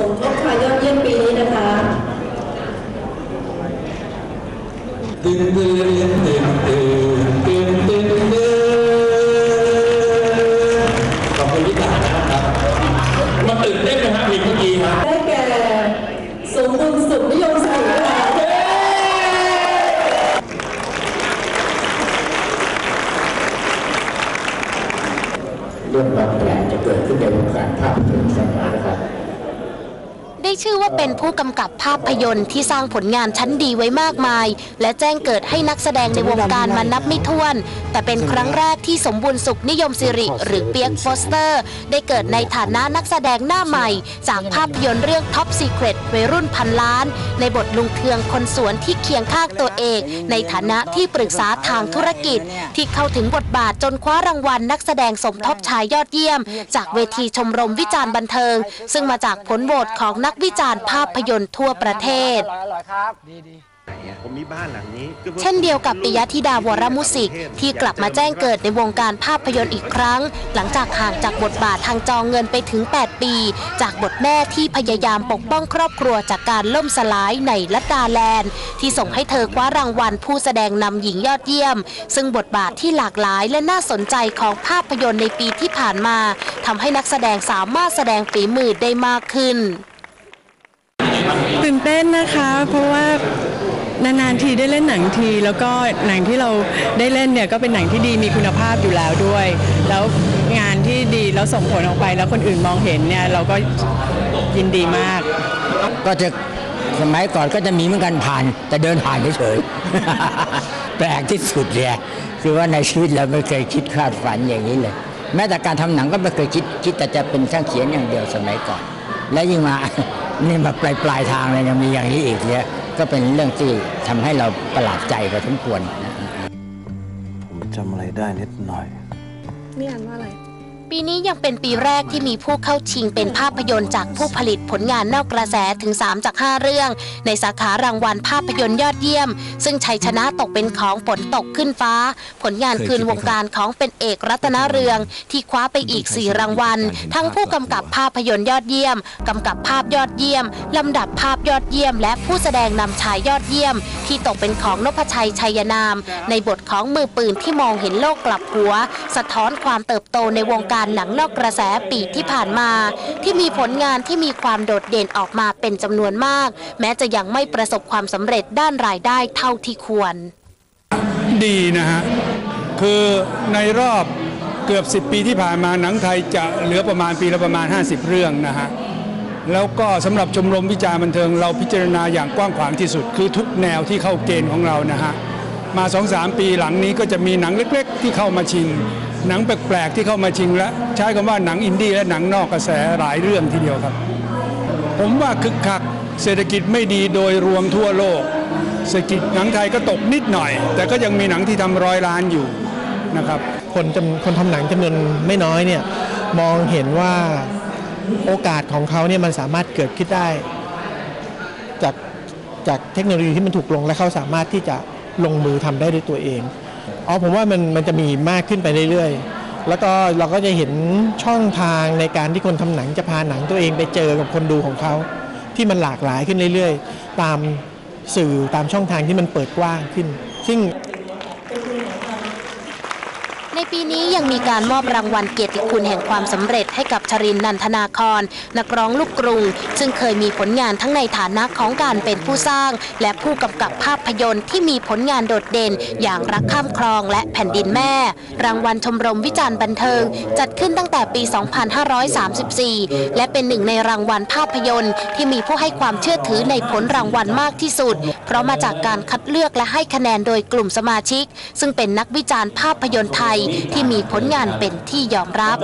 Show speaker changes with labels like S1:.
S1: สมทบชายยอดเยี่ยมปีนี้นะคะ
S2: ตื่นตื่นตื่นตื่นตื่นตื่นตื่นขอบคุณพี่ตานะครับมันตื่นเต้นไหมครับเพลงเมื่อกี้ครับ
S1: ได้แก่สมบุญสุขนิยมสิริค่ะ
S3: เรื่องบางแผนจะเกิดขึ้นในวงการภาพยนตร์สมอนะครับ
S4: ได้ชื่อว่าเป็นผู้กำกับภาพยนตร์ที่สร้างผลงานชั้นดีไว้มากมาย และแจ้งเกิดให้นักแสดงในวงการมานับไม่ถ้วน แต่เป็นครั้งแรกที่สมบูรณ์สุขนิยมสิริ หรือเปียกโฟสเตอร์ ได้เกิดในฐานะนักแสดงหน้าใหม่ จากภาพยนตร์เรื่อง Top Secret วัยรุ่นพันล้าน ในบทลุงเทืองคนสวนที่เคียงข้างตัวเอกในฐานะที่ปรึกษาทางธุรกิจ ที่เข้าถึงบทบาทจนคว้ารางวัลนักแสดงสมทบชายยอดเยี่ยม จากเวทีชมรมวิจารณ์บันเทิง ซึ่งมาจากผลโหวตของนักวิจารณ์ภาพยนตร์ทั่วประเทศ
S5: ผมมีบ้านหลังนี้ก็พื่อ
S4: เช่นเดียวกับปิยธิดาวรมุสิกที่กลับมาแจ้งเกิดในวงการภาพยนตร์อีกครั้ง หลังจากห่างจากบทบาททางจองเงินไปถึง 8 ปี จากบทแม่ที่พยายามปกป้องครอบครัวจากการล่มสลายในลัดดาแลนด์ ที่ส่งให้เธอคว้ารางวัลผู้แสดงนำหญิงยอดเยี่ยม ซึ่งบทบาทที่หลากหลายและน่าสนใจของภาพยนตร์ในปีที่ผ่านมาทำให้นักแสดงสามารถแสดงฝีมือได้มากขึ้น
S6: ตื่นเต้นนะคะ เพราะว่านานๆทีได้เล่นหนังที แล้วก็หนังที่เราได้เล่นเนี่ยก็เป็นหนังที่ดีมีคุณภาพอยู่แล้วด้วย แล้วงานที่ดีแล้วส่งผลออกไปแล้วคนอื่นมองเห็นเนี่ยเราก็ยินดีมาก
S3: ก็จะสมัยก่อนก็จะมีเหมือนกันผ่าน แต่เดินผ่านเฉยๆแปลกที่สุดเลยคือว่าในชีวิตเราไม่เคยคิดคาดฝันอย่างนี้เลย แม้แต่การทำหนังก็ไม่เคยคิดคิดแต่จะเป็นช่างเขียนอย่างเดียวสมัยก่อน และยิ่งมา นี่มาปลายปลายๆทางเลยยังมีอย่างนี้อีกเนี่ยก็เป็นเรื่องที่ทำให้เราประหลาดใจพอสมควรนะ
S5: ผมจำอะไรได้นิดหน่อย
S4: ปีนี้ยังเป็นปีแรกที่มีผู้เข้าชิงเป็นภาพยนตร์จากผู้ผลิตผลงานนอกกระแสถึง 3 จาก 5 เรื่อง ในสาขารางวัลภาพยนตร์ยอดเยี่ยม ซึ่งชัยชนะตกเป็นของฝนตกขึ้นฟ้า ผลงานคืนวงการของเป็นเอกรัตนเรือง ที่คว้าไปอีก 4 รางวัล ทั้งผู้กำกับภาพยนตร์ยอดเยี่ยม กำกับภาพยอดเยี่ยม ลำดับภาพยอดเยี่ยม และผู้แสดงนำชายยอดเยี่ยม ที่ตกเป็นของนพชัยชัยนาม ในบทของมือปืนที่มองเห็นโลกกลับหัว สะท้อนความเติบโตในวงการการหนังนอกกระแสปีที่ผ่านมา ที่มีผลงานที่มีความโดดเด่นออกมาเป็นจำนวนมาก แม้จะยังไม่ประสบความสำเร็จด้านรายได้เท่าที่ควร
S7: ดีนะฮะ คือในรอบเกือบ 10 ปีที่ผ่านมาหนังไทยจะเหลือประมาณปีละประมาณ 50 เรื่องนะฮะแล้วก็สำหรับชมรมวิจารณ์บันเทิงเราพิจารณาอย่างกว้างขวางที่สุด คือทุกแนวที่เข้าเกณฑ์ของเรานะฮะมา 2-3 ปีหลังนี้ก็จะมีหนังเล็ก ๆ ที่เข้ามาชิง หนังแปลกๆที่เข้ามาชิงและใช้คำว่าหนังอินดี้และหนังนอกกระแสหลายเรื่องทีเดียวครับ ผมว่าคึกคักเศรษฐกิจไม่ดีโดยรวมทั่วโลก เศรษฐกิจหนังไทยก็ตกนิดหน่อย แต่ก็ยังมีหนังที่ทำร้อยล้านอยู่นะครับ
S8: คนจำคนทำหนังจำนวนไม่น้อยเนี่ยมองเห็นว่าโอกาสของเขาเนี่ยมันสามารถเกิดขึ้นได้ จากจากเทคโนโลยีที่มันถูกลงและเขาสามารถที่จะลงมือทำได้ด้วยตัวเอง อ๋อผมว่ามันมันจะมีมากขึ้นไปเรื่อยๆ แล้วก็เราก็จะเห็นช่องทางในการที่คนทำหนังจะพาหนังตัวเองไปเจอกับคนดูของเขา ที่มันหลากหลายขึ้นเรื่อยๆ ตามสื่อตามช่องทางที่มันเปิดกว้างขึ้น ซึ่ง
S4: ในปีนี้ยังมีการมอบรางวัลเกียรติคุณแห่งความสำเร็จให้กับชรินนันทนาคร นักร้องลูกกรุง ซึ่งเคยมีผลงานทั้งในฐานะของการเป็นผู้สร้าง และผู้กำกับภาพยนตร์ที่มีผลงานโดดเด่น อย่างรักข้ามคลองและแผ่นดินแม่ รางวัลชมรมวิจารณ์บันเทิง จัดขึ้นตั้งแต่ปี 2534 และเป็นหนึ่งในรางวัลภาพยนตร์ ที่มีผู้ให้ความเชื่อถือในผลรางวัลมากที่สุด เพราะมาจากการคัดเลือกและให้คะแนนโดยกลุ่มสมาชิก ซึ่งเป็นนักวิจารณ์ภาพยนตร์ไทยที่มีผลงานเป็นที่ยอมรับ